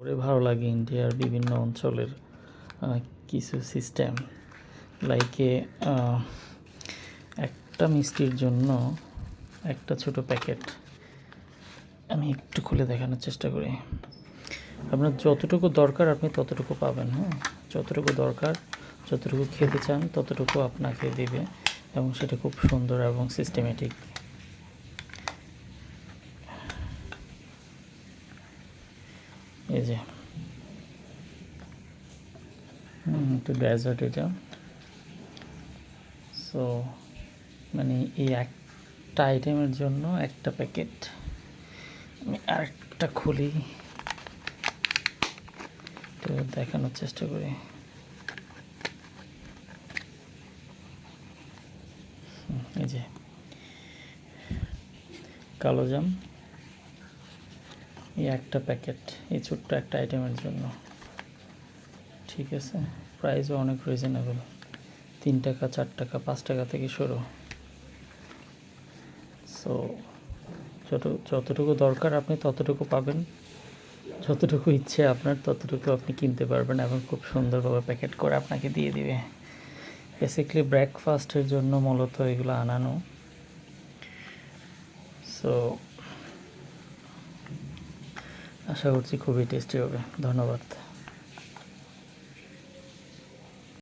পরে ভালো লাগে ইন্ডিয়ার বিভিন্ন অঞ্চলের কিছু সিস্টেম লাইকে একটা মিষ্টির জন্য একটা ছোট প্যাকেট আমি একটু খুলে দেখানোর চেষ্টা করি। আপনার যতটুকু দরকার আপনি ততটুকু পাবেন হ্যাঁ? যতটুকু দরকার, যতটুকু খেতে চান ততটুকু আপনাকে দেবে এবং সেটা খুব সুন্দর এবং সিস্টেমেটিক এই যে। একটু ডেজার্ট এটা। সো মানে এই একটা আইটেমের জন্য একটা প্যাকেট আমি আরেকটা খুলি। তো দেখানোর চেষ্টা করি। এই যে। কালো জাম। এই একটা প্যাকেট, এই ছোট্ট একটা আইটেমের জন্য। ঠিক আছে? প্রাইসও অনেক রিজনেবল তিন টাকা, চার টাকা, পাঁচ টাকা থেকে শুরু। সো যত, যতটুকু দরকার আপনি ততটুকু পাবেন। যতটুকু ইচ্ছে আপনার, ততটুকু আপনি কিনতে পারবেন এবং খুব সুন্দরভাবে প্যাকেট করে আপনাকে দিয়ে দিবে। বেসিক্যালি ব্রেকফাস্টের জন্য মূলত এগুলো আনানো। সো আশা করছি খুবই টেস্টি হবে। ধন্যবাদ।